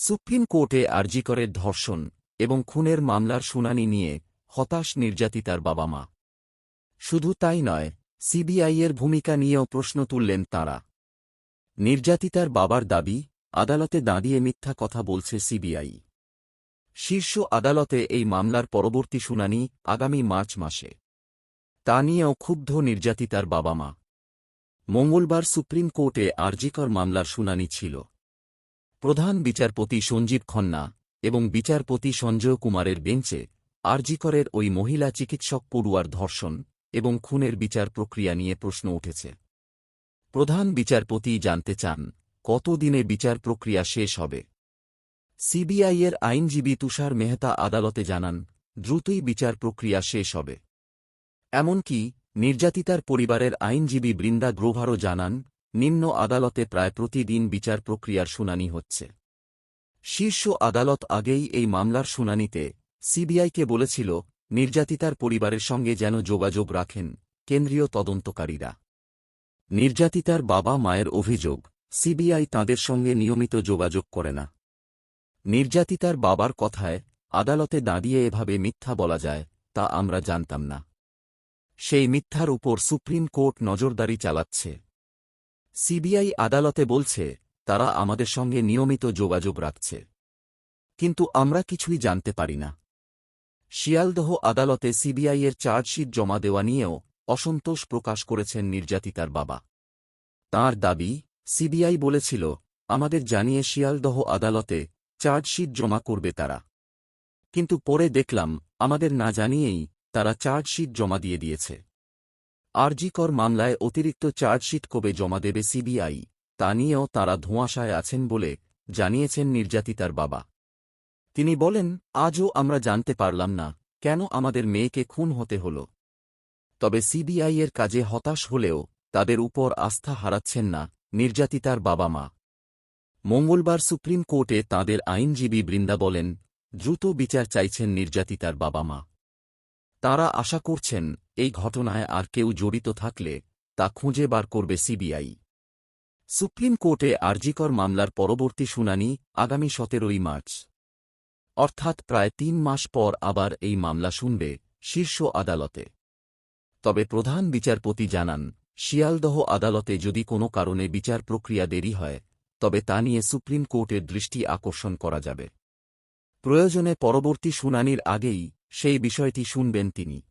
Supreme কোর্টে আরজিকরের ধর্ষণ এবং খুনের মামলার শুনানি নিয়ে হতাশ নির্যাতিতার বাবা মা শুধু তাই নয় সিবিআইয়ের ভূমিকা নিয়েও প্রশ্ন তুললেন তাঁরা। নির্যাতিতার বাবার দাবি, আদালতে দাঁড়িয়ে মিথ্যা কথা বলছে সিবিআই। শীর্ষ আদালতে এই মামলার পরবর্তী শুনানি আগামী মার্চ মাসে। তা নিয়েও ক্ষুব্ধ নির্যাতিতার বাবা মা মঙ্গলবার সুপ্রিম কোর্টে আরজিকর মামলার শুনানি ছিল। প্রধান বিচারপতি সঞ্জীব খন্না এবং বিচারপতি সঞ্জয় কুমারের বেঞ্চে আরজিকরের ওই মহিলা চিকিৎসক পড়ুয়ার ধর্ষণ এবং খুনের বিচার প্রক্রিয়া নিয়ে প্রশ্ন উঠেছে। প্রধান বিচারপতি জানতে চান, কতদিনে বিচার প্রক্রিয়া শেষ হবে? সিবিআইয়ের আইনজীবী তুষার মেহতা আদালতে জানান, দ্রুতই বিচার প্রক্রিয়া শেষ হবে। এমনকি নির্যাতিতার পরিবারের আইনজীবী বৃন্দা গ্রোভারও জানান নিম্ন আদালতে প্রায় প্রতিদিন বিচার প্রক্রিয়ার শুনানি হচ্ছে। শীর্ষ আদালত আগেই এই মামলার শুনানিতে সিবিআইকে বলেছিল, নির্যাতিতার পরিবারের সঙ্গে যেন যোগাযোগ রাখেন কেন্দ্রীয় তদন্তকারীরা। নির্যাতিতার বাবা মায়ের অভিযোগ, সিবিআই তাঁদের সঙ্গে নিয়মিত যোগাযোগ করে না। নির্যাতিতার বাবার কথায়, আদালতে দাঁড়িয়ে এভাবে মিথ্যা বলা যায়, তা আমরা জানতাম না। সেই মিথ্যার উপর সুপ্রিম কোর্ট নজরদারি চালাচ্ছে। সিবিআই আদালতে বলছে, তারা আমাদের সঙ্গে নিয়মিত যোগাযোগ রাখছে। কিন্তু আমরা কিছুই জানতে পারি না। শিয়ালদহ আদালতে সিবিআইয়ের চার্জশিট জমা দেওয়া নিয়েও অসন্তোষ প্রকাশ করেছেন নির্যাতিতার বাবা। তার দাবি, সিবিআই বলেছিল, আমাদের জানিয়ে শিয়ালদহ আদালতে চার্জশিট জমা করবে তারা। কিন্তু পরে দেখলাম, আমাদের না জানিয়েই তারা চার্জশিট জমা দিয়ে দিয়েছে। আরজিকর মামলায় অতিরিক্ত চার্জশিট কবে জমা দেবে সিবিআই, তা নিয়েও তাঁরা ধোঁয়াশায় আছেন বলে জানিয়েছেন নির্যাতিতার বাবা। তিনি বলেন, আজও আমরা জানতে পারলাম না, কেন আমাদের মেয়েকে খুন হতে হল। তবে সিবিআইয়ের কাজে হতাশ হলেও তাদের উপর আস্থা হারাচ্ছেন না নির্যাতিতার বাবা মা। মঙ্গলবার সুপ্রিম কোর্টে তাঁদের আইনজীবী বৃন্দা বলেন, দ্রুত বিচার চাইছেন নির্যাতিতার বাবা মা। তাঁরা আশা করছেন, এই ঘটনায় আর কেউ জড়িত থাকলে তা খুঁজে বার করবে সিবিআই। সুপ্রিম কোর্টে আরজিকর মামলার পরবর্তী শুনানি আগামী সতেরোই মার্চ। অর্থাৎ প্রায় তিন মাস পর আবার এই মামলা শুনবে শীর্ষ আদালতে। তবে প্রধান বিচারপতি জানান, শিয়ালদহ আদালতে যদি কোনো কারণে বিচার প্রক্রিয়া দেরি হয়, তবে তা নিয়ে সুপ্রিম কোর্টের দৃষ্টি আকর্ষণ করা যাবে। প্রয়োজনে পরবর্তী শুনানির আগেই সেই বিষয়টি শুনবেন তিনি।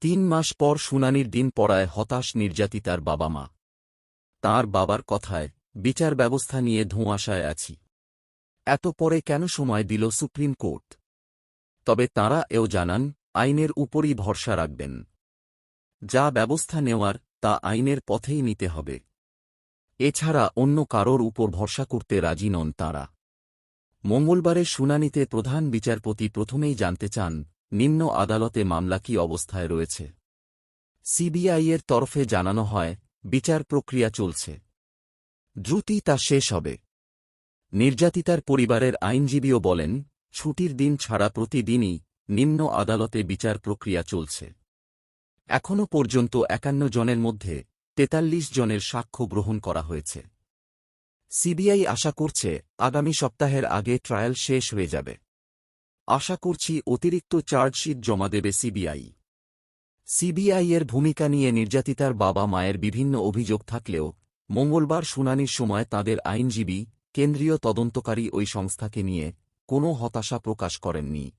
তিন মাস পর শুনানির দিন পড়ায় হতাশ নির্যাতিতার বাবা মা। তাঁর বাবার কথায়, বিচার ব্যবস্থা নিয়ে ধোঁয়াশায় আছি। এত পরে কেন সময় দিল সুপ্রিম কোর্ট? তবে তাঁরা এও জানান, আইনের উপরই ভরসা রাখবেন। যা ব্যবস্থা নেওয়ার, তা আইনের পথেই নিতে হবে। এছাড়া অন্য কারোর উপর ভরসা করতে রাজি নন তাঁরা। মঙ্গলবারের শুনানিতে প্রধান বিচারপতি প্রথমেই জানতে চান, নিম্ন আদালতে মামলা কি অবস্থায় রয়েছে। সিবিআইয়ের তরফে জানানো হয়, বিচার প্রক্রিয়া চলছে। দ্রুতই তা শেষ হবে। নির্যাতিতার পরিবারের আইনজীবীও বলেন, ছুটির দিন ছাড়া প্রতিদিনই নিম্ন আদালতে বিচার প্রক্রিয়া চলছে। এখনও পর্যন্ত একান্ন জনের মধ্যে তেতাল্লিশ জনের সাক্ষ্য গ্রহণ করা হয়েছে। সিবিআই আশা করছে, আগামী সপ্তাহের আগে ট্রায়াল শেষ হয়ে যাবে। আশা করছি অতিরিক্ত চার্জশিট জমা দেবে সিবিআই। সিবিআইয়ের ভূমিকা নিয়ে নির্যাতিতার বাবা মায়ের বিভিন্ন অভিযোগ থাকলেও, মঙ্গলবার শুনানির সময় তাদের আইনজীবী, কেন্দ্রীয় তদন্তকারী ওই সংস্থাকে নিয়ে কোনো হতাশা প্রকাশ করেননি।